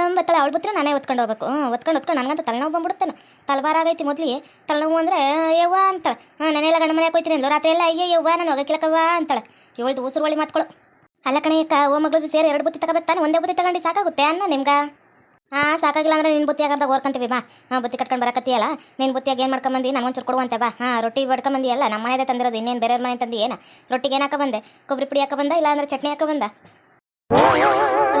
ಮಗಳೊಬ್ಳು ಅವಳು ಬಿಟ್ಟರೆ ನಾನೇ ಒತ್ಕೊಂಡು ಹೋಗ್ಬೇಕು. ಹ್ಞೂ ಒತ್ಕೊಂಡು ಒತ್ಕೊಂಡು ನನಗಂತೂ ತಲೆನೋವು ಬಂದ್ಬಿಡುತ್ತೇನೆ. ತಲವಾರ ಆಗೈತಿ ಮೊದಲಿಗೆ. ತಲೆನೋವು ಅಂದರೆ ಯವ್ವ ಅಂತಾಳೆ. ಹಾಂ ನಾನೆಲ್ಲ ಗಂಡ ಮನೆ ಹೋಯ್ತೀನಿ ಅಂದ್ಲು. ರಾತ್ರಿ ಎಲ್ಲ, ಅಯ್ಯೋ, ಯವ್ವ, ನಾನು ಹೋಗಕ್ಕಿಲ್ಲಕವ್ವ ಅಂತಾಳೆ. ಇವಳ್ದು ಉಸಿರು ಒಳಿ ಮಾತ್ಗಳು ಅಲ್ಲ ಕಣಯ್ಯಕ್ಕ ಓ ಮಗಳದ್ದು ಸೇರಿ ಎರಡು ಬುತ್ತಿ ತಗೋಬೇಕಾನೆ ಒಂದೇ ಬುತ್ತಿ ತಗೊಂಡು ಸಾಕಾಗುತ್ತೆ ಅನ್ನ ನಿಮ್ಗೆ? ಹಾಂ, ಸಾಕಾಗಿಲ್ಲ ಅಂದ್ರೆ ನಿನ್ನ ಬುತ್ತಿಯಾಗ ಓರ್ಕೊಂತೀವಿ, ಬಾ. ಹಾಂ, ಬುತ್ತಿ ಕಟ್ಕೊಂಡು ಬರಕತ್ತೀಯಲ್ಲ? ನಿನ್ನ ಬುತ್ತಿಯಾಗ ಏನು ಮಾಡ್ಕೊಂಬಂದು? ನಂಗೊಂಚೂರು ಕೊಡುವಂತೆ ಬಾ. ಹಾಂ, ರೊಟ್ಟಿ ಬಡ್ಕೊಂಬಂದಿ ಅಲ್ಲ? ನಮ್ಮ ಮನೆಯದೇ ತಂದಿರೋದು, ಇನ್ನೇನು ಬೇರೆ ಮನೆ ತಂದು, ಏನ? ರೊಟ್ಟಿಗೆ ಏನು ಬಂದೆ? ಕೊಬ್ಬರಿ ಪುಡಿ ಹಾಕ ಬಂದ ಇಲ್ಲ ಅಂದ್ರೆ ಚಟ್ನಿ ಹಾಕ ಬಂದ?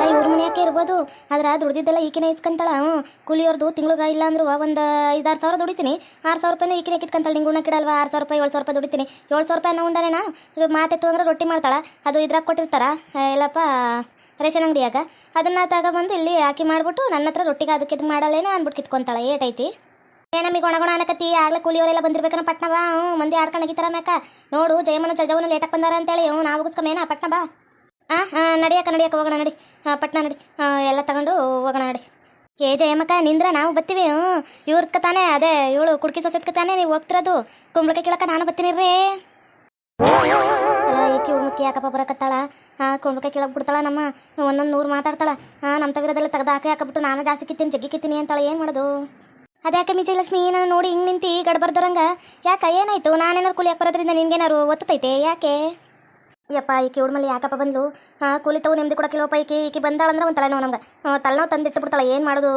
ಅಲ್ಲ ಇವ್ರ ಮನೆಯಾಕೆ ಇರ್ಬೋದು? ಆದ್ರೆ ದುಡ್ದಿದ್ದೆಲ್ಲ ಈಕಿನೇ ಇಸ್ಕೊಂತಾಳ. ಹ್ಞೂ ಕೂಲಿಯವ್ರದ್ದು ತಿಂಗ್ಳಿಗೆ ಇಲ್ಲ ಅಂದ್ರು ಒಂದು ಐದಾರು ಸಾವಿರ ದುಡಿತೀನಿ. ಆರು ಸಾವಿರ ರೂಪಾಯಿನೂ ಈಕಿನ ಕಿತ್ಕೊಂತಾಳೆ, ನಿಂಗೆ ಉಣ್ಣಕ್ಕಿಡಲ್ವಾ ಆರು ಸಾವಿರ ರೂಪಾಯಿ, ಏಳು ಸಾವಿರ ರೂಪಾಯಿ ದುಡಿತೀನಿ. ಏಳು ಸಾವಿರ ರೂಪಾಯಿ ಉಂಡನೇನಾ? ಇದು ಮಾತೆತ್ತು ಅಂದ್ರೆ ರೊಟ್ಟಿ ಮಾಡ್ತಾಳ. ಅದು ಇದ್ರಾಗ ಕೊಟ್ಟಿರ್ತಾರ. ಇಲ್ಲಪ್ಪ ರೇಷನ್ ಅಂಗಡಿಯಾಗ. ಅದನ್ನ ತಗೊಬಂದು ಇಲ್ಲಿ ಹಾಕಿ ಮಾಡ್ಬಿಟ್ಟು ನನ್ನ ಹತ್ರ ರೊಟ್ಟಿಗೆ ಅದಕ್ಕೆ ಇದು ಮಾಡಲ್ಲೇನೆ ಅಂದ್ಬಿಟ್ಟು ಕಿತ್ಕೊಂತಾಳ. ಏಟೈತಿ? ಏ, ನಮಗೆ ಒಣಗೊಣ ಅನ್ನಕತ್ತಿ ಆಗ್ಲೇ ಕೂಲಿಯವರೆಲ್ಲ ಬಂದಿರ್ಬೇಕನ ಪಟ್ನವಾ ಹ್ಞೂ, ಮಂದಿ ಆಡ್ಕೊಂಡು ಅಗಿತಾರ ಮ್ಯಾಕ. ನೋಡು ಜಯಮನು ಚಜವನು ಲೇಟಾಗಿ ಬಂದಾರ ಅಂತೇಳಿ. ಹ್ಞೂ ನಾವು ಮುಗಿಸ್ಕೊಂಬೇನ ಪಟ್ನ ಬಾ. ಹಾಂ ಹಾಂ ನಡಿಯಕ್ಕ ನಡಿಯಕ್ಕ ಹೋಗೋಣ, ನಡಿ. ಹಾಂ ಪಟ್ನ ನಡಿ. ಎಲ್ಲ ತಗೊಂಡು ಹೋಗೋಣ, ನಡಿ. ಏ, ಜಯಮ್ಮಕ್ಕ, ನಿಂದ್ರ ನಾವು ಬತ್ತೀವಿ, ಹ್ಞೂ. ಇವ್ರದ್ಕ ತಾನೇ ಅದೇ, ಇವಳು ಕುಡ್ಕಿ ಸೊಸೆದ್ಕ ತಾನೇ ನೀವು ಹೋಗ್ತಿರೋದು. ಕುಂಬಳಕಾಯಿ ಕೇಳಕ್ಕ, ನಾನು ಬತ್ತೀನಿ ರೀ ಏಕೆ ಇವಳು ಮುಖ್ಯ ಯಾಕಪ್ಪ ಬರಕತ್ತಾಳ? ಹಾಂ ಕುಂಬಳಕಾಯಿ ಕೇಳಕ್ ಬಿಡ್ತಾಳ ನಮ್ಮ, ಒಂದೊಂದು ನೂರು ಮಾತಾಡ್ತಾಳ. ಹಾಂ ನಮ್ಮ ತಗಿರೋದೆಲ್ಲ ತೆಗ್ದು ಹಾಕಿ ಹಾಕಬಿಟ್ಟು ನಾನು ಜಾಸ್ತಿ ಕಿತ್ತೀನಿ, ಜಗ್ಗಿ ಕಿತ್ತೀನಿ ಅಂತಾಳೆ, ಏನು ಮಾಡೋದು? ಅದ್ಯಾಕೆ ವಿಜಯಲಕ್ಷ್ಮಿ, ನಾನು ನೋಡಿ ಹಿಂಗೆ ನಿಂತು ಗಡ್ಬರ್ದರಂಗ ಯಾಕೆ, ಏನಾಯ್ತು? ನಾನೇನಾರು ಕೂಲಿ ಹಾಕಿ ಬರೋದ್ರಿಂದ ನಿನ್ಗೇನಾರು ಒತ್ತೈತೆ ಯಾಕೆ? ಯಪ್ಪ, ಈಕಿ ಮೇಲೆ ಯಾಕಪ್ಪ ಬಂದು ಹಾಂ ನೆಮ್ಮದಿ ಕೊಡಕ್ಕಿಲ್ಲಪ್ಪ ಈಕಿ. ಈಕಿ ಬಂದಾಳಂದ್ರೆ ಒಂದು ತಲೆನೋವು ನಮ್ಗೆ. ತಲೆನೋವು ತಂದಿಟ್ಟು ಬಿಡ್ತಾಳೆ ಏನು ಮಾಡೋದು?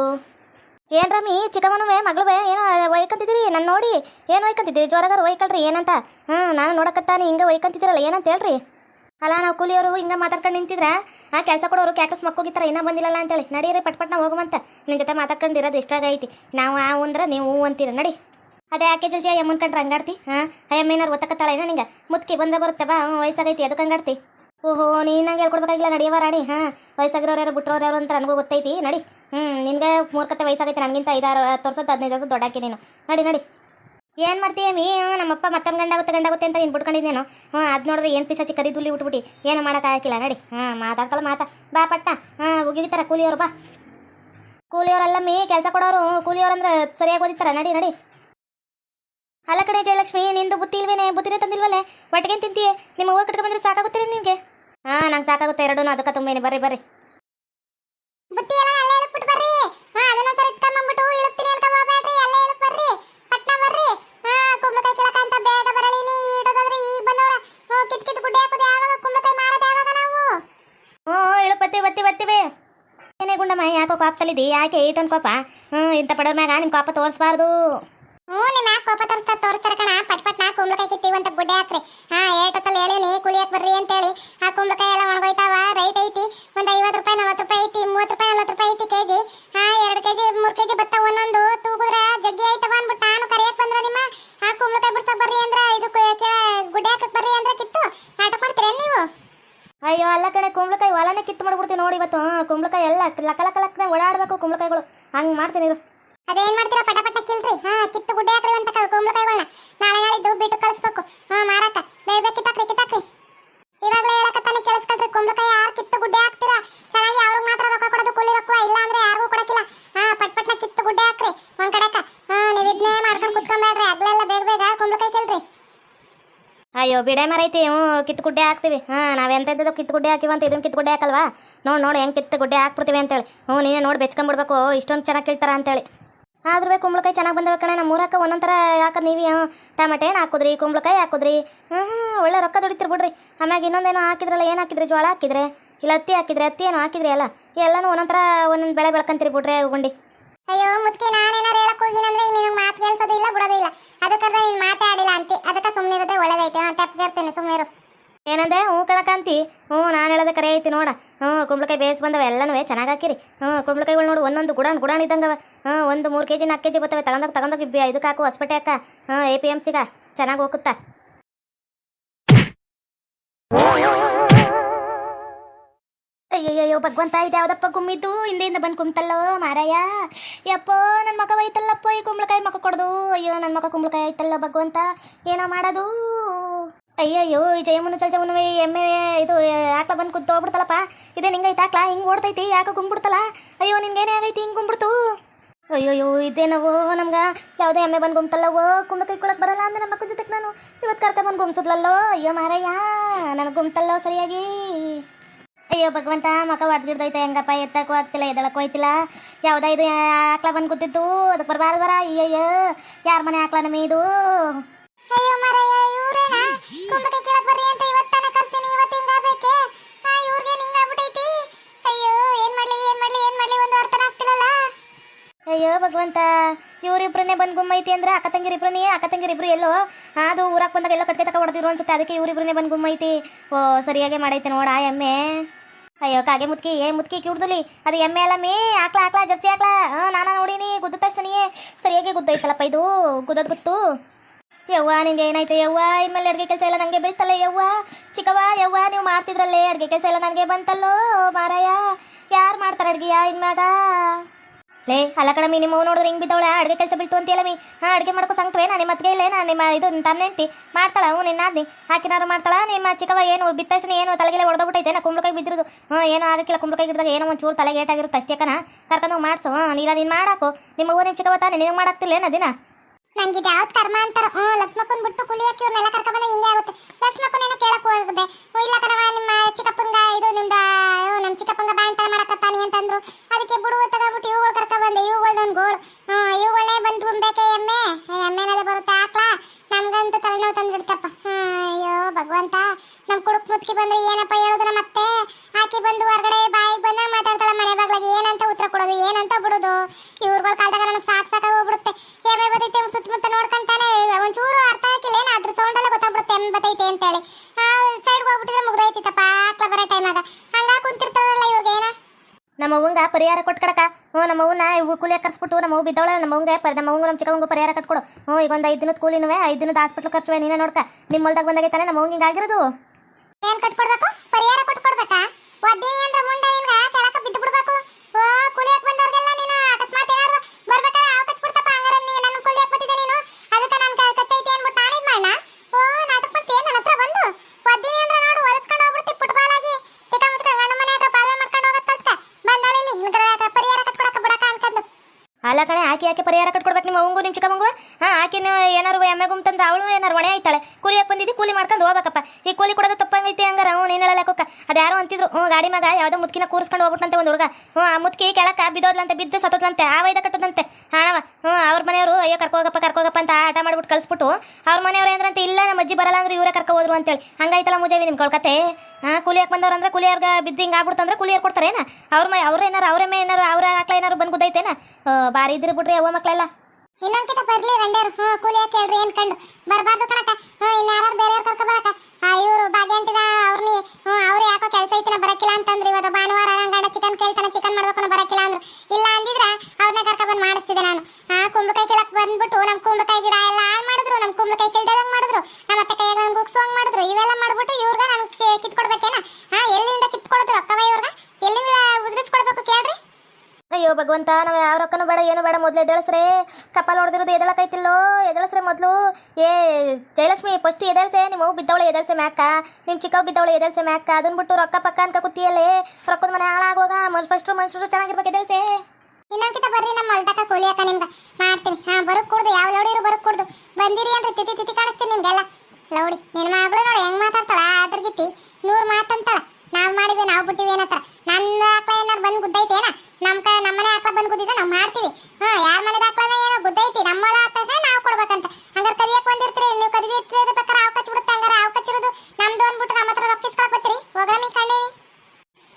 ಏನು ರಮಿ ಚಿಕ್ಕಮ್ಮನೂ ಮಗಳುವೆ, ಏನೋ ಒಯ್ಕಂತಿದ್ದೀರಿ? ನನ್ನ ನೋಡಿ, ಏನು ಒಯ್ಕಂತಿದ್ದೀರಿ? ಜ್ವರಗಾರ ಒಯ್ಕಲ್ರಿ ಏನಂತ. ಹಾಂ ನಾನು ನೋಡಕತ್ತಾನೆ, ಹಿಂಗೆ ಒಯ್ಕಂತಿದ್ದೀರಲ್ಲ, ಏನಂತ ಹೇಳ್ರಿ. ಅಲ್ಲ, ನಾವು ಕೂಲಿಯವರು ಹಿಂಗೆ ಮಾತಾಡ್ಕೊಂಡು ನಿಂತಿದ್ರ, ಆ ಕೆಲಸ ಕೊಡೋರು ಕ್ಯಾಕಸ್ ಮಕ್ಕೋಗಿತ್ತಾರ, ಇನ್ನೂ ಬಂದಿಲ್ಲಲ್ಲ ಅಂತೇಳಿ. ನಡೀರಿ, ಪಟ್ ಪಟ್ನ ಹೋಗುವಂತ. ನಿನ್ನ ಜೊತೆ ಮಾತಾಡ್ಕೊಂಡಿರೋದು ಇಷ್ಟಾಗೈತಿ ನಾವು ಆ ಅಂದ್ರೆ ನೀವು ಅಂತೀರ. ನಡಿ. ಅದೇ ಯಾಕೆ ಜಲ್ಜಿ ಅಮ್ಮನ ಕಂಡ್ರೆ ಹಂಗಾಡ್ತಿ ಹಾಂ? ಅಯ್ಯಮ್ಮೇನಾರು ಒತ್ತಕತ್ತಾಳ ಏನೋ ನಿಂಗೆ? ಮುತ್ಕಿ ಬಂದ್ರೆ ಬರುತ್ತೆ ಬಾ ವಯಸ್ಸಾಗೈತಿ ಅದಕ್ಕೆ ಹಂಗಾಡ್ತಿ ಓಹೋ, ನೀನು ನಂಗೆ ಹೇಳ್ಕೊಡ್ಬೇಕಾಗಿಲ್ಲ ನಡಿಯವ ರಾಣಿ, ಹಾಂ? ವಯಸ್ಸಾಗಿರೋರು ಯಾರು ಬಿಟ್ಟರೋರು ಯಾರು ಅಂತ ನನಗೂ ಗೊತ್ತೈತಿ, ನಡಿ. ಹ್ಞೂ ನಿನಗೆ ಕತೆ ವಯಸ್ಸಾಗೈತಿ, ನನಗಿಂತ ಐದಾರು, ಹತ್ತು ವರ್ಷದ, ಹದಿನೈದು ವರ್ಷದ ದೊಡ್ಡಾಕಿ ನೀನು. ನಡಿ ನಡಿ. ಏನು ಮಾಡ್ತೀಯ ಮೀ ನಮ್ಮಪ್ಪ ಮತ್ತೊಂದು ಗಂಡಾಗುತ್ತೆ ಗಂಡಾಗುತ್ತೆ ಅಂತ ನೀನು ಬಿಟ್ಕೊಂಡಿದ್ದೇನು ಹ್ಞೂ ಅದು ನೋಡಿದ್ರೆ ಏನು ಪಿಸ ಚಿಕ್ಕದಿ ದುಲ್ಲಿ ಬಿಟ್ಬಿಟ್ಟು ಏನು ಮಾಡೋಕ್ಕಾಗಿಲ್ಲ ನಡಿ. ಹಾಂ ಮಾತಾಡ್ತಲ್ಲ ಮಾತಾ. ಬಾ ಪಟ್ಟ. ಹಾಂ ಉಗಿತಾರ ಕೂಲಿಯವರು ಬಾ. ಕೂಲಿಯವರೆಲ್ಲ ಮೀ ಕೆಲಸ ಕೊಡೋರು, ಕೂಲಿಯವ್ರು ಅಂದ್ರೆ ಸರಿಯಾಗಿ ಓದಿತಾರ, ನಡಿ ನಡಿ. ಅಲ್ಲ ಕಡೆ ಜಯಲಕ್ಷ್ಮಿ ನಿಂದು ಬುತ್ತಿ ಇಲ್ವೇನೆ? ಬುತ್ತಿನೇ ತಂದಿಲ್ವಲ್ಲೇ? ಒಟ್ಟಿಗೆ ತಿಂತೀಯೇ? ನಿಮ್ಮ ಹೂವು ಕಟ್ಕೊಂಡ್ ಬಂದ್ರೆ ಸಾಕಾಗುತ್ತೆ ನಿಮಗೆ ಹಾಂ ನಂಗೆ ಸಾಕಾಗುತ್ತೆ ಎರಡೂ ಅದಕ್ಕೆ ತುಂಬೇನೆ. ಬರ್ರಿ ಬರ್ರಿ. ಬುತ್ತಿ ಎಲ್ಲ ಅಲ್ಲೇ ಇಳಕ್ಬಿಟ್ಟು ಬರ್ರಿ. ಹಾ ಅದನ್ನ ಸರಿ ಇಟ್ಕೊಂಬಂದ್ಬಿಟ್ಟು ಇಳಕ್ತೀನಿ ಅಂತ ಹೋಗ್ಬೇಡ್ರಿ ಅಲ್ಲೇ ಇಳಕ್ ಬರ್ರಿ. ಪಟ್ನ ಬರ್ರಿ. ಹಾ ಕುಂಬಳಕಾಯಿ ಕೇಳಕ ಅಂತ ಬೇಗ ಬರಲಿ ನೀ. ಇಡೋದಾದ್ರೆ ಈಗ ಬಂದವ್ರ. ಕಿತ್ ಕಿತ್ ಗುಡ್ಡೆ ಹಾಕೋದು. ಯಾವಾಗ ಕುಂಬಳಕಾಯಿ ಮಾರೋದು ಯಾವಾಗ ನಾವು. ಹ್ಞೂ ಇಳು ಬತ್ತಿ ಬತ್ತಿ ಬತ್ತಿವೆ. ಏನೇ ಗುಂಡಮ್ಮ ಯಾಕೋ ಕೋಪದಲ್ಲಿದ್ದಿ ಯಾಕೆ ಈಟನ್ ಕೋಪ? ಹ್ಞೂ ಇಂಥ ಪಡೋರ್ ಮ್ಯಾಗ ನಿಮ್ಮ ಕೋಪ ತೋರಿಸ್ಬಾರ್ದು ಹ್ಞೂ ನಿಮ್ಮ ಯಾಕೆ ಕೋಪ ತೋರಿಸ್ತಾರ ತೋರಿಸ್ತಾರ ಕಣ ಪಟ್ ಪಟ್ನ ಕುಂಬಳಕಾಯಿ ಕಿತ್ತೀವಿ ಅಂತ ಗುಡ್ಡೆ ಹಾಕ್ರಿ ಹಾ ಏಟತ್ತಲ್ಲಿ ಹೇಳಿನಿ ಕೂಲಿಯಕ್ ಬರ್ರಿ ಅಂತ ಹೇಳಿ ಆ ಕುಂಬಳಕಾಯಿ ಎಲ್ಲ ಒಣಗೋಯ್ತಾವ ರೈಟ್ ಐತಿ. ಒಂದು ಐವತ್ತು ರೂಪಾಯಿ, ನಲ್ವತ್ತು ರೂಪಾಯಿ ಐತಿ, ಮೂವತ್ತು ರೂಪಾಯಿ, ನಲ್ವತ್ತು ರೂಪಾಯಿ ಐತಿ ಕೆಜಿ. ಹಾ, ಎರಡು ಕೆಜಿ, ಮೂರು ಕೆಜಿ ಬತ್ತ ಒಂದೊಂದು. ತೂಗುದ್ರ ಜಗ್ಗಿ ಐತವ ಅಂದ್ಬಿಟ್ಟು ನಾನು ಕರಿಯಕ್ ಬಂದ್ರ ನಿಮ್ಮ. ಆ ಕುಂಬಳಕಾಯಿ ಬಿಡ್ಸಕ್ ಬರ್ರಿ ಅಂದ್ರ ಇದು ಕು- ಗುಡ್ಡೆ ಹಾಕಕ್ ಬರ್ರಿ ಅಂದ್ರ ಕಿತ್ತು. ನಾಟಕ ಮಾಡ್ತೀರೇನ್ ನೀವು? ಅಯ್ಯೋ, ಅಲ್ಲ ಕಡೆ ಕುಂಬಳಕಾಯಿ ಹೊಲನೇ ಕಿತ್ತು ಮಾಡ್ಬಿಡ್ತೀವಿ ನೋಡಿ ಇವತ್ತು. ಕುಂಬಳಕಾಯಿ ಎಲ್ಲ ಲಕ್ಕ ಲಕ ಲಕ್ಕನೆ ಓಡಾಡಬೇಕು ಕುಂಬಳಕಾಯಿಗಳು. ಹಂಗೆ ಮಾಡ್ತೀನಿ ಅದೇನ್ ಮಾಡ್ತೀರಾ? ಪಟ ಪಟ ಕಿಲ್ರಿ. ಹಾ, ಕಿತ್ತು ಗುಡ್ಡೆ ಹಾಕ್ರಿ ಅಂತ ಕುಂಬಳಕಾಯಿಗಳನ್ನ ನಾಳೆ ನಾಳಿದ್ದು ಬಿಟ್ಟು ಕಳಿಸ್ಬೇಕು. ಹಾ ಮಾರಾಕ ಬೇಗ ಕಿತ್ತಾಕ್ರಿ ಕಿತ್ತಾಕ್ರಿ. ಇವಾಗಲೇ ಹೇಳಕತ್ತಾನೆ ಕೇಳಿಸ್ಕೊಳ್ರಿ. ಕುಂಬಳಕಾಯಿ ಯಾರು ಕಿತ್ತು ಗುಡ್ಡೆ ಹಾಕ್ತೀರಾ? ಚೆನ್ನಾಗಿ ಅವ್ರಿಗೆ ಮಾತ್ರ ರೊಕ್ಕ ಕೊಡೋದು ಕೂಲಿ ರೊಕ್ಕ, ಇಲ್ಲ ಅಂದ್ರೆ ಯಾರಿಗೂ ಕೊಡಕಿಲ್ಲ ಹಾ, ಪಟ್ ಪಟ್ನ ಕಿತ್ತು ಗುಡ್ಡೆ ಹಾಕ್ರಿ. ಒಂದ್ ಕಡೆಕ ಹಾ ನೀವು ಇದನ್ನೇ ಮಾಡ್ಕೊಂಡು ಕುತ್ಕೊಂಬೇಡ್ರಿ. ಅಗ್ಲೆಲ್ಲ ಬೇಗ ಬೇಗ ಕುಂಬಳಕಾಯಿ ಕೇಳ್ರಿ ಅಯ್ಯೋ, ಬಿಡೆ ಮರೈತಿ. ಹ್ಞೂ, ಕಿತ್ತು ಗುಡ್ಡೆ ಹಾಕ್ತೀವಿ. ಹಾಂ ನಾವು ಎಂತೆಂಥದ್ದು ಕಿತ್ತು ಗುಡ್ಡೆ ಹಾಕಿವಂತ ಇದನ್ನು ಕಿತ್ತು ಗುಡ್ಡೆ ಹಾಕಲ್ವಾ? ನೋಡಿ ನೋಡಿ ಹೆಂಗೆ ಕಿತ್ತು ಗುಡ್ಡೆ ಹಾಕ್ಬಿಡ್ತೀವಿ ಅಂತೇಳಿ. ಹ್ಞೂ, ನೀನೇ ನೋಡಿ ಬೆಚ್ಕೊಂಡ್ಬಿಡ್ಬೇಕು ಇಷ್ಟೊಂದು ಚೆನ್ನಾಗಿ ಕೇಳ್ತಾರ ಅಂತೇಳಿ. ಆದ್ರೂ ಕುಂಬಳಕಾಯಿ ಚೆನ್ನಾಗಿ ಬಂದವೆ ಕಣೆ ನಮ್ಮ ಊರಕ್ಕ ಒಂದೊಂದು ಥರ ಹಾಕೋದು ನೀವು ಟಮಾಟೆ ಏನು ಹಾಕಿದ್ರಿ, ಕುಂಬಳಕಾಯಿ ಹಾಕಿದ್ರಿ? ಹ್ಞೂ ಒಳ್ಳೆ ರೊಕ್ಕ ದುಡಿತಿರ್ ಬಿಡ್ರಿ. ಆಮ್ಯಾಗ ಇನ್ನೊಂದೇನೋ ಹಾಕಿದ್ರಲ್ಲ, ಏನು ಹಾಕಿದ್ರಿ? ಜೋಳ ಹಾಕಿದ್ರೆ? ಇಲ್ಲ ಹತ್ತಿ ಹಾಕಿದ್ರೆ, ಹತ್ತಿ ಏನು ಹಾಕಿದ್ರಿ ಅಲ್ಲ? ಎಲ್ಲನೂ ಒಂದೊಂಥರ ಥರ ಒಂದೊಂದು ಬೆಳೆ ಬೆಳ್ಕೊಂತೀರಿ ಬಿಡ್ರಿ, ಗುಂಡಿ. ಅಯ್ಯೋ ಮುದ್ಕೆ ನಾನೇನಾರು ಹೇಳಕ್ ಹೋಗಿನಂದ್ರೆ ನಿನಗೆ ಮಾತು ಕೇಳಿಸೋದು ಇಲ್ಲ, ಬಿಡೋದು ಇಲ್ಲ. ಅದಕ್ಕರ್ದ ನೀನು ಮಾತಾಡಿಲ್ಲ ಅಂತಿ. ಅದಕ್ಕೆ ಸುಮ್ಮನಿರೋದೇ ಒಳ್ಳೇದೈತೆ. ತಪ್ಪಿರ್ತೇನೆ ಸುಮ್ಮನಿರು ಏನಂದೆ ಕಣಕಂತಿ ಹ್ಞೂ, ನಾನು ಹೇಳೋದ ಕರೆ ಐತಿ ನೋಡ. ಹ್ಞೂ, ಕುಂಬಳಕಾಯಿ ಬೇಸ್ ಬಂದವ, ಎಲ್ಲನೂ ಚೆನ್ನಾಗಿ ಹಾಕಿರಿ. ಹ್ಞೂ ಕುಂಬಳಕಾಯಿಗಳು ನೋಡು, ಒಂದೊಂದು ಗುಡಾಣ್ ಗುಡಾಣ್ ಇದ್ದಂಗವ. ಹ್ಞೂ, ಒಂದು ಮೂರು ಕೆ ಜಿ ನಾಲ್ಕು ಕೆ ಜಿ ಬರ್ತವೆ, ತಗೊಂಡೋಗಿ ತಗೊಂಡೋಗಿ ಬಿ ಇದಕ್ಕೆ ಹಾಕು, ಹೊಸ್ಪೇಟೆ ಅಕ್ಕ ಹ್ಞೂ ಎ ಪಿ ಎಂ ಸಿಗ ಚೆನ್ನಾಗಿ ಹೋಗುತ್ತಾ ಅಯ್ಯಯ್ಯೋ ಭಗವಂತ, ಇದು ಯಾವ್ದಪ್ಪ ಗುಮ್ಮಿದ್ದು? ಹಿಂದೆಯಿಂದ ಬಂದು ಕುಮ್ತಲ್ಲೋ ಮಾರಾಯ. ಯಪ್ಪೋ ನನ್ನ ಮಗ ಐತಲ್ಲಪ್ಪ ಈ ಕುಂಬಳಕಾಯಿ ಮಗ ಕೊಡ್ದು. ಅಯ್ಯೋ ನನ್ನ ಮಗ ಕುಂಬಳಕಾಯಿ ಐತಲ್ಲ ಭಗವಂತ. ಏನೋ ಮಾಡೋದು? ಅಯ್ಯಯ್ಯೋ ಜಯಮುನು ಚಲ್ ಜಮುನು ಎಮ್ಮೆ, ಇದು ಯಾಕಲ ಬಂದು ಕುಂತು ಹೋಗ್ಬಿಡ್ತಲ್ಲಪ್ಪ. ಇದೇ ನಿಂಗೆ ಐತಾಕ್ಲಾ ಹಿಂಗೆ ಓಡ್ತೈತಿ, ಯಾಕೆ ಗುಂಬಿಡ್ತಲ್ಲ ಅಯ್ಯೋ, ನಿನ್ಗೇನೇ ಆಗೈತಿ, ಹಿಂಗೆ ಗುಂಬಿಡ್ತು ಅಯ್ಯೋಯ್ಯೋ ಇದೇನವೋ ನಮ್ಗೆ? ಯಾವುದೇ ಎಮ್ಮೆ ಬಂದು ಗುಮ್ತಲ್ಲವೋ ಕುಂಬ ಕೈಕೊಳಕ್ಕೆ ಬರಲ್ಲ ಅಂದ್ರೆ ನಮ್ಮ ಜೊತೆ ನಾನು. ಇವತ್ತು ಕರ್ಕ ಬಂದು ಗುಮ್ಸದ್ಲಲ್ಲೋ ಅಯ್ಯೋ, ಮಾರಯ್ಯ ನನಗೆ ಗುಂಪಲ್ಲೋ ಸರಿಯಾಗಿ? ಅಯ್ಯೋ, ಭಗವಂತ, ಮಕ ಹೊಡ್ದಿಡ್ದೈತೆ ಹೆಂಗಪ್ಪ, ಎತ್ತಕ್ಕೂ ಹೋಗ್ತಿಲ್ಲ ಎದಳಕ್ಕೂ ಹೋಯ್ತಿಲ್ಲ. ಯಾವುದೋ ಇದು ಆಕ್ಳ ಬಂದು ಕೂತಿತ್ತು ಅದಕ್ಕೆ ಬರಬಾರ್ದು, ಬರ, ಅಯ್ಯಯ್ಯೋ. ಯಾರ ಮನೆ ಆಕ್ಳ ನಮಗೆ ಇದು ಅಯ್ಯೋ ಭಗವಂತ. ಇವ್ರಿಬ್ರನ್ನೇ ಬಂದು ಗುಮ್ಮೈತಿ ಅಂದ್ರೆ ಅಕ್ಕ ತಂಗಿರಿಬ್ರನೇ ಅಕ್ಕ ತಂಗಿರಿಬ್ರು ಎಲ್ಲೋ? ಅದು ಊರಾಗ ಬಂದಾಗ ಎಲ್ಲ ಕಟ್ಕೆ ತಕ ಹೊಡೆದಿರು ಅನ್ಸುತ್ತೆ. ಅದಕ್ಕೆ ಇವರಿಬ್ರನ್ನೇ ಬಂದು ಗುಮ್ಮೈತಿ ಓ, ಸರಿಯಾಗಿ ಮಾಡೈತೆ ನೋಡ ಎಮ್ಮೆ. ಅಯ್ಯೋ, ಕಾಗೆ ಮುತ್ಕಿ, ಏ ಮುತ್ಕಿ ಕಿಡ್ದುಲಿ ಅದು ಎಮ್ಮೆ ಅಲ್ಲ ಮೇ ಹಾಕ್ಲಾ ಹಾಕ್ಲಾ ಜರ್ಸಿ ಹಾಕ್ಲಾ ಹಾಂ ನಾನು ನೋಡೀನಿ ಗುದ್ದ ತಕ್ಷಣನೇ ಸರಿಯಾಗಿ ಗುದ್ದೈತಲ್ಲಪ್ಪ ಇದು, ಗುದ್ದದ್ ಗುತ್ತು. ಯವ್ವ, ನಿಂಗೆ ಏನಾಯ್ತು ಯವ್ವ? ಇನ್ಮೇಲೆ ಅಡುಗೆ ಕೆಲಸ ಎಲ್ಲ ನನಗೆ ಬೀಳ್ತಲ್ಲ ಯವ್ವ? ಚಿಕ್ಕವ್ವ, ಯವ್ವ, ನೀವು ಮಾಡ್ತಿದ್ರಲ್ಲೇ? ಅಡುಗೆ ಕೆಲಸ ಎಲ್ಲ ನನಗೆ ಬಂತಲ್ಲೋ ಮಾರಾಯ? ಯಾರು ಮಾಡ್ತಾರೆ ಅಡುಗೆಯ ಇನ್ಮ್ಯಾಗ? ಲೇ ಅಲ್ಲ ಕಣಮಿ ನಿಮ್ಮ ನೋಡಿದ್ರೆ ಹಿಂಗೆ ಬಿದ್ದವಳೆ? ಅಡುಗೆ ಕೆಲಸ ಬಿತ್ತು ಅಂತೀಯಲ್ಲ ಮೀ? ಹಾಂ, ಅಡುಗೆ ಮಾಡ್ಕೋ ಸಂಕ್ಟ್ವೆ? ನಾನು ನಿಮ್ಮ ಅತ್ತಿಗೆ ನಾನು ನಿಮ್ಮ ಇದು ತಮ್ಮ ಹೆಂಡ್ತಿ. ಮಾಡ್ತಾಳ, ಹ್ಞೂ, ನಿನ್ನ ಆದ್ನಿ. ಹಾಕಿನಾರು ಮಾಡ್ತಾಳ, ನಿಮ್ಮ ಚಿಕ್ಕವ ಏನು, ಬಿದ್ದ ತಕ್ಷಣ ಏನು, ತಲೆಗೆಲ್ಲ ಹೊಡೆದ್ಬಿಟ್ಟೈತೆ ನಾ ಕುಂಬಳಕಾಯಿ ಬಿದ್ದಿರೋದು. ಹ್ಞೂ, ಏನೋ ಆಗಕ್ಕಿಲ್ಲ, ಕುಂಬಳಕಾಯಿ ಗಿಡದಾಗ ಏನೋ ಒಂದು ಚೂರು ತಲೆಗೆ ಏಟಾಗಿರುತ್ತೆ ಅಷ್ಟೇ ಕಣ. ಕರ್ಕೊಂಡು ಹೋಗಿ ಮಾಡಿಸು ಹಾಂ ನೀನು ನೀನು ಮಾಡಾಕು. ನಿಮ್ಮ ಊರಿನ ಚಿಕ್ಕವ ತಾನೆ, ನಿನಗೆ ಮಾಡಾಕ್ತಿಲ್ಲೇನ ದಿನ? ನಂಗೆ ಇದು ಯಾವ್ದು ಕರ್ಮ ಅಂತಾರ. ಹ್ಞೂ ಲಕ್ಷ್ಮಕ್ಕನ್ ಬಿಟ್ಟು ಕುಲಿಯಕ್ಕೆ ಇವ್ರನ್ನೆಲ್ಲ ಕರ್ಕೊಂಡ್ ಹಿಂಗೆ ಆಗುತ್ತೆ. ಲಕ್ಷ್ಮಕ್ಕನೇನೋ ಕೇಳಕ್ ಹೋಗಿದೆ ಓ ಇಲ್ಲ ಕಣವ ನಿಮ್ಮ ಚಿಕ್ಕಪ್ಪಂಗ ಇದು ನಿಮ್ದ ನಮ್ಮ ಚಿಕ್ಕಪ್ಪಂಗ ತರ ಮಾಡಕತ್ತಾನಿ ಅಂತಂದ್ರು. ಅದಕ್ಕೆ ಬಿಡು ತಗೊಂಬಿಟ್ಟು ಇವುಗಳು ಕರ್ಕೊಂಡ್ ಬಂದೆ. ಇವುಗಳು ನನ್ನ ಗೋಳು. ಹ್ಞೂ ಇವುಗಳೇ ಬಂದು ತುಂಬೇಕೆ ಎಮ್ಮೆ. ಎಮ್ಮೆನದೇ ಬರುತ್ತೆ ಹಾಕ್ಲಾ. ನಮ್ಗಂತೂ ತಲೆನೋವು ತಂದಿಡ್ತಪ್ಪ. ಹ್ಮ್, ಅಯ್ಯೋ ಭಗವಂತ. ನಮ್ ಕುಡುಕ್ ಮುತ್ಕಿ ಬಂದ್ರೆ ಏನಪ್ಪ ಹೇಳೋದು ಮತ್ತೆ ಆಕಿ ಬಂದು ಹೊರಗಡೆ ಬಾಯಿಗೆ ಬಂದಾಗ ಮಾತಾಡ್ತಾಳೆ ಮನೆ ಬಾಗ್ಲಾಗ. ಏನಂತ ಉತ್ತರ ಕೊಡೋದು? ಏನಂತ ಬಿಡೋದು? ಇವ್ರುಗಳ ಕಾಲದಾಗ ನನಗೆ ಸಾಕ್ ಸಾಕಾಗಿ ಹೋಗ್ಬಿಡುತ್ತೆ ಎಮ್ಮೆ ಬತ್ತೈತೆ ಅವ್ನ್ ಸುತ್ತಮುತ್ತ ನೋಡ್ಕೊಂತಾನೆ ಒಂಚೂರು ಅರ್ಥ ಆಗಿಲ್ಲ ಏನು ಅದ್ರ ಸೌಂಡ್ ಎಲ್ಲ ಗೊತ್ತಾಗ್ಬಿಡುತ್ತೆ ಎಮ್ಮೆ ಬತ್ತೈತೆ ಅಂತೇಳಿ ಸೈಡ್ಗೆ ಹೋಗ್ಬಿಟ್ಟಿದ್ರೆ ಮುಗ್ದೈತಿತ್ತಪ್ಪ ಆಕ್ಲ ಬರೋ ಟೈಮಾಗ ಹಂಗ ಕುಂತಿರ್ತಾರಲ್ಲ ಇವ್ರಿಗೆ ಏನ ನಮ್ಮ ಅವಂಗ ಪರಿಹಾರ ಕೊಟ್ಕೊಡಕ. ಕಡಕ ಹ್ಞೂ ನಮ್ಮ ಅವನ್ನ ಇವು ಕೂಲಿ ಕರ್ಸ್ಬಿಟ್ಟು ನಮ್ಮ ಅವು ಬಿದ್ದವಳ ನಮ್ಮ ಅವಂಗ ಪರಿ ನಮ್ಮ ಅವಂಗ ನಮ್ಮ ಚಿಕ್ಕವಂಗ ಪರಿಹಾರ ಕಟ್ಕೊಡು. ಹ್ಞೂ, ಈಗ ಒಂದು ಐದು ದಿನದ ಕೂಲಿನೂ ಐದು ದಿನದ ಹಾಸ್ಪಿಟ್ಲ್ ಖರ್ಚುವೆ ನೀನೇ ನೋಡ್ಕ. ನಿಮ್ಮ ಹೊಲ್ದಾಗ ಬಂದಾಗೈತಾನೆ ನಮ್ಮ ಅವ್ವಂಗೆ ಆಗಿರೋದು? ಏನು ಕೊಟ್ಕೊಡ್ಬೇಕಾ ಒದ್ದೀನಿ ಅಂದ್ರೆ ಮುಂದೆ ನಿನ್ಗ ಕೆಳಕ ಬಿದ್ದು ಬಿಡ್ಬೇಕು ಓ ಕುಲಿಯಕ್ ಬಂದವ್ರಿಗೆಲ್ಲ ನೀನು ಅಕಸ್ಮಾತ್ ಏನಾದ್ರು ಬರ್ಬೇಕಾದ್ರೆ ಆವ್ ಕಚ್ಬಿಡ್ತಪ್ಪ ಹಂಗಾರ ನೀನು ನನ್ನ ಕುಲಿಯಕ್ ಬಂದಿದ್ದೆ ನೀನು ಅದಕ್ಕೆ ನನ್ ಕ- ಕಚ್ಚೈತಿ ಅನ್ಬಿಟ್ಟು ನಾನಿದ್ ಮಾಡ್ನ ಓ ನಾಟಕ ಮಾಡ್ತೀಯ ನನ್ನ ಹತ್ರ ಬಂದು ಒದ್ದೀನಿ ಅಂದ್ರೆ ನೋಡು ಒದಸ್ಕೊಂಡು ಹೋಗ್ಬಿಡ್ತಿ ಫುಟ್ಬಾಲ್ ಆಗಿ ತಿಕ್ಕ ಮುಚ್ಕೊಂಡು ಗಂಡ ಮನ್ಯಾಗ ಪಾಲ್ವೆ ಮಾಡ್ಕೊಂಡು ಹೋಗತ್ ಕಲ್ತ್ಕ ಬಂದಾಳೆ ಇಲ್ಲಿ ನಿನ್ಗ ಪರಿಹಾರ ಕಟ್ಕೊಡಕ ಬಿಡಕ ಅನ್ಕಂದು ಅಲ್ಲ ಕಣೆ ಆಕೆ ಪರಿಹಾರ ಕಟ್ಕೊಡ್ಬೇಕು ನಿಮ್ಮ ನಿಮ್ಮ ಚಿಕ್ಕವಂಗು ಹಾ, ಆಕಿನ ಏನಾರು ಎಮ್ಮೆ ತಂದ ಅವಳು ಏನಾರು ಒಣೆ ಆಯ್ತಾಳೆ. ಹಾಕಿ ಬಂದಿದ್ದು, ಕೂಲಿ ಮಾಡ್ಕೊಂಡು ಹೋಗ್ಬೇಕಪ್ಪ. ಈ ಕೂಲಿ ಕೊಡೋದು ತಪ್ಪಂಗೈತಿ ಹಂಗಾರ. ಹ್ಞೂ, ನೀನು ಹೇಳಲ್ಲ ಅದು ಯಾರೋ ಅಂತಿದ್ರು. ಹ್ಞೂ, ಗಾಡಿ ಮಗ ಯಾವುದೋ ಮುತ್ಕಿನ ಕೂರಿಸ್ಕೊಂಡು ಹೋಗ್ಬಿಟ್ಟಂತೆ ಒಂದು ಹುಡುಗ. ಹ್ಞೂ, ಆ ಮುತ್ಕಿ ಕೆಳಕ ಬಿದ್ದೋದ್ಲಂತೆ, ಬಿದ್ದು ಸತ್ತೋದ್ಲಂತೆ, ಆ ವೈದ ಕಟ್ಟೋದಂತೆ ಹಾಣವ, ಹ್ಞೂ, ಅವ್ರ ಮನೆಯವರು, ಅಯ್ಯೋ, ಕರ್ಕೋಗಪ್ಪ ಕರ್ಕೋಗಪ್ಪ ಅಂತ ಆಟ ಮಾಡ್ಬಿಟ್ಟು ಕಳಿಸ್ಬಿಟ್ಟು, ಅವ್ರ ಮನೆಯವ್ರು ಅಂತ ಇಲ್ಲ, ನಮ್ಮ ಅಜ್ಜಿ ಬರಲ್ಲ ಅಂದ್ರೆ ಇವರೇ ಕರ್ಕೊ ಹೋದ್ರು ಅಂತೇಳಿ. ಹಂಗಾಯ್ತಲ್ಲ ಮುಜಾವಿ ನಿಮ್ಮ ಕೊಳ್ಕತೆ? ಹಾಂ ಅಂದ್ರೆ ಕೂಲಿಯರ್ಗ ಬಿದ್ದು ಹಿಂಗೆ ಆಗ್ಬಿಡ್ತಂದ್ರೆ ಕೂಲಿಯರ್ ಕೊಡ್ತಾರೇನ ಅವ್ರ ಮ ಅವ್ರ ಏನಾರು, ಅವ್ರ ಮೇ ಏನಾರು, ಅವ್ರ ಆಕ್ಳ ಏನಾರು ಬಂದು ಗುದ್ದೈತೇನ ಬಾರಿ ಇದ್ರಿ ಬಿಡ್ರಿ ಅವ್ವ ಮಕ್ಕಳೆಲ್ಲ ಇನ್ನೊಂದ್ಕಿತ ಬರ್ಲಿ ರಂಡೇರು ಹ್ಞೂ ಕೂಲಿಯ ಕೇಳ್ರಿ ಏನ್ ಕಂಡು? ಬರ್ಬಾರ್ದು ಕಣಕ ಹ್ಞೂ ಇನ್ಯಾರು ಬೇರೆ ಕರ್ಕೊ ಬರಕ? ಇವರು ಭಾಗ್ಯ ಅಂತಿದ ಅವ್ರನ್ನ ಹ್ಞೂ, ಅವ್ರು ಯಾಕೋ ಕೆಲಸ ಐತಿನ ಬರಕಿಲ್ಲ ಅಂತಂದ್ರಿ. ಇವತ್ತು ಭಾನುವಾರ ಗಂಡ ಚಿಕನ್ ಕೇಳ್ತಾನೆ ಚಿಕನ್ ಮಾಡ್ಬೇಕು ಬರಕಿಲ್ಲ ಅಂದ್ರು ಇಲ್ಲ ಅಂದಿದ್ರ ಅವ್ರನ್ನ ಕರ್ಕೊ ಬಂದು ಮಾಡಿಸ್ತಿದ್ದೆ ನಾನು ಆ ಕುಂಬಳಕಾಯಿ ಕೀಳಕ್ ಬಂದ್ಬಿಟ್ಟು ನಮ್ಮ ಕುಂಬಳಕಾಯಿ ಗಿಡ ಎಲ್ಲ ಹಾಳು ಮಾಡಿದ್ರು ನಮ್ಮ ಕುಂಬಳಕಾಯಿ ಕೀಳ್ದಂಗ್ ಮಾಡಿದ್ರು ನಮ್ಮ ಅತ್ತೆ ಕೈಯಾಗ ನನ್ಗೆ ಉಗ್ಸುವಂಗ್ ಮಾಡಿದ್ರು ಇವೆಲ್ಲ ಮಾಡ್ಬಿಟ್ಟು ಇವ್ರಿಗೆ ನನ್ ಕಿತ್ಕೊಡ್ಬೇಕೇನ ಹಾ ಎಲ್ಲಿಂದ ಕಿತ್ಕೊಡಿದ್ರು ಅಕ್ಕವ ಇವ್ರಿಗೆ ಎಲ್ಲಿಂದ ಉದ್ರಿಸ್ಕೊಡ್ಬೇಕು ಕೇಳ್ರಿ ಅಯ್ಯೋ, ಭಗವಂತ, ನಾವು ಯಾವ ರೊಕ್ಕನೂ ಬೇಡ, ಏನು ಬೇಡ, ಮೊದಲು ಎದ್ದೇಳಿಸ್ರೆ. ಕಪಾಲ್ ಹೊಡೆದಿರೋದು ಎದಳಕೈತಿಲ್ಲೋ ಎದಳಸ್ರೆ ಮೊದಲು. ಏ, ಜಯಲಕ್ಷ್ಮಿ ಫಸ್ಟ್ ಎದಳಸೆ ನಿಮ್ಮ ಬಿದ್ದವಳೆ ಎದ್ದೇಳ್ಸೆ ಮ್ಯಾಕ? ನಿಮ್ಮ ಚಿಕ್ಕವ್ ಬಿದ್ದವಳೆ ಎದಳಸೆ ಮ್ಯಾಕ? ಅದನ್ನ ಬಿಟ್ಟು ರೊಕ್ಕ ಪಕ್ಕ ಅಂತ ಕೂತಿಯಲ್ಲೇ? ರೊಕ್ಕದ ಮನೆ ಹಾಳಾಗುವಾಗ ಫಸ್ಟು ಮನುಷ್ಯರು ಚೆನ್ನಾಗಿರ್ಬೇಕು ಎದಳಸೆ ಇನ್ನೊಂದ್ಕಿತ ಬರ್ರಿ, ನಮ್ಮ ಹೊಲ್ದಕ್ಕ ಕೂಲಿ ಅಕ್ಕ ನಿಮ್ಗ. ಮಾಡ್ತೀನಿ. ಹಾ, ಬರಕ್ ಕೊಡ್ದು, ಯಾವ ಲೌಡಿರು ಬರಕ್ ಕೊಡ್ದು. ಬಂದಿರಿ ಅಂದ್ರೆ ತಿತಿ ತಿತಿ ಕಾಣಿಸ್ತೀನಿ ನಿಮ್ಗೆಲ್ಲ. ಲೌಡಿ ನಿನ್ನ ಮಗಳು ನೋಡಿ ಹೆಂಗ್ ಮಾತಾಡ್ತಾಳ ಅದ್ರ ಗಿತ್ತಿ ನೂರ್ ಮಾತಂತಾಳ ನಾವ್ ಮಾಡಿದ್ವಿ ನಾವ್ ಬಿಟ್ಟಿವಿ ಏನತ್ರ ನನ್ನ ಆಕಳ ಏನಾರು ಬಂದ್ ಗುದ್ದೈತೇನ ನಮ್ ಕ ನಮ್ಮನೆ ಆಕಳ ಬಂದ್ ಗುದ್ದಿದ್ರೆ ನಾವ್ ಮಾಡ್ತೀವಿ ಹಾ ಯಾರ ಮನೆದ ಆಕಳನ ಏನೋ ಗುದ್ದೈತಿ ನಮ್ಮ ಹೊಲ ಆದ ತಕ್ಷಣ ನಾವ್ ಕೊಡ್ಬೇಕಂತ ಹಂಗಾರ ಕದಿಯಕ್ ಬಂದಿರ್ತೀರಿ ನೀವು ಕದಿದಿರ್ಬೇಕಾರೆ ಆವ್ ಕಚ್ಬಿಡುತ್ತೆ ಹಂಗಾರ ಆವ್ ಕಚ್ಚಿರೋದು ನಮ್ದು ಅಂದ್ಬಿಟ್ಟು ನಮ್ಮ ಹತ್ರ ರೊಕ್ಕಿಸ್ಕೊಳಕ್ ಬರ್ತೀರಿ ಹೋಗ್ರಮಿ ಕಣ್ಣೀನಿ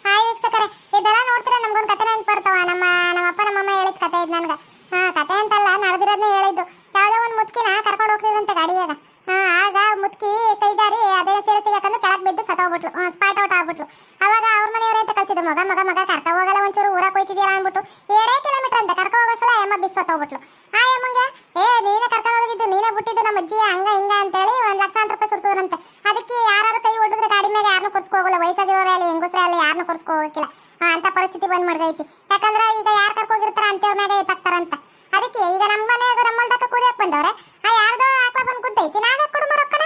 ಹಾಯ್ ವೀಕ್ಷಕರೇ ಇದೆಲ್ಲ ನೋಡ್ತೀರಾ ನಮ್ಗೊಂದು ಕತೆ ನೆನ್ಪು ಬರ್ತಾವ ನಮ್ಮ ನಮ್ಮ ಅಪ್ಪ ನಮ್ಮಮ್ಮ ಹೇಳಿದ ಕತೆ ಇದು ನನ್ಗೆ ಹಾ ಕತೆ ಅಂತಲ್ಲ ನಡೆದಿರೋದನ್ನ ಹೇಳಿದ್ದು ಯಾವುದೋ ಒಂದು ಮುತ್ಕಿನ ಕರ್ಕೊಂಡು ಹೋಗ್ತಿದಂತೆ ಗಾಡಿಯಾಗ ಹಾ ಆಗ ಮುತ್ಕಿ ಕೈ ಜಾರಿ ಅದೇ ಸೀರೆ ಸಿಗಕಂದು ಕೆಳಗೆ ಬಿದ್ದು ಸತ್ತೋಗ್ಬಿಟ್ಲು ಹ್ಞೂ ಸ್ಪಾಟ್ ಔಟ್ ಆಗ್ಬಿಟ್ಲು ಅವಾಗ ಅವ್ರ ಕಳ್ಸಿದ್ದು ಮಗ ಮಗ ಮಗ ಕರ್ಕ ಹೋಗಲ್ಲ ಒಂಚೂರು ಊರಕ್ಕೆ ಹೋಯ್ತಿದ್ಯಲ್ಲ ಅಂದ್ಬಿಟ್ಟು. ಏಳೇ ಕಿಲೋಮೀಟರ್ ಅಂತ, ಕರ್ಕ ಹೋಗೋಸಲ ಎಮ್ಮ ಬಿದ್ದು ಸತ್ತೋಗ್ಬಿಟ್ಲು ಆ ಎಮ್ಮಂಗೆ ಏ, ನೀನೇ ಕರ್ಕೊಂಡು ಹೋಗಿದ್ದು, ನೀನೇ ಬಿಟ್ಟಿದ್ದು ನಮ್ಮ ಅಜ್ಜಿ ಹಂಗ, ಹಿಂಗ ಅಂತೇಳಿ ಒಂದು ಲಕ್ಷಾಂತರ ರೂಪಾಯಿ ಸುರಿಸೋದ್ರಂತೆ ಅದಕ್ಕೆ ಯಾರು ಕೈ ಹೊಡೆದ್ರೆ ಗಾಡಿ ಮೇಲೆ ಯಾರನ್ನೂ ಕೊರ್ಸ್ಕೋಗಲ್ಲ ವಯಸ್ಸಾಗಿರೋರೇ ಅಲ್ಲಿ ಹೆಂಗಸ್ರೆ ಅಲ್ಲಿ ಯಾರನ್ನೂ ಕೊರ್ಸ್ಕೋಗಿಲ್ಲ ಅಂತ ಪರಿಸ್ಥಿತಿ ಬಂದ್ ಮಾಡ್ದೈತಿ. ಯಾಕಂದ್ರೆ ಈಗ ಯಾರು ಕರ್ಕೋಗಿರ್ತಾರ ಅಂತೇವ್ರ ಮೇಲೆ ಎತ್ತಾಕ್ತಾರಂತ ಅದಕ್ಕೆ ಈಗ ನಮ್ಮ ಮನೆಯಾಗ ನಮ್ಮಲ್ದಕ್ಕ ಕೂಲಿಯಕ್ ಬಂದವ್ರೆ ಆ ಯಾರ್ದೋ ಆಕಳ ಬಂದ್ ಗುದ್ದೈತಿ ನಾವೇ ಕೊಡು ರೊಕ್ಕನ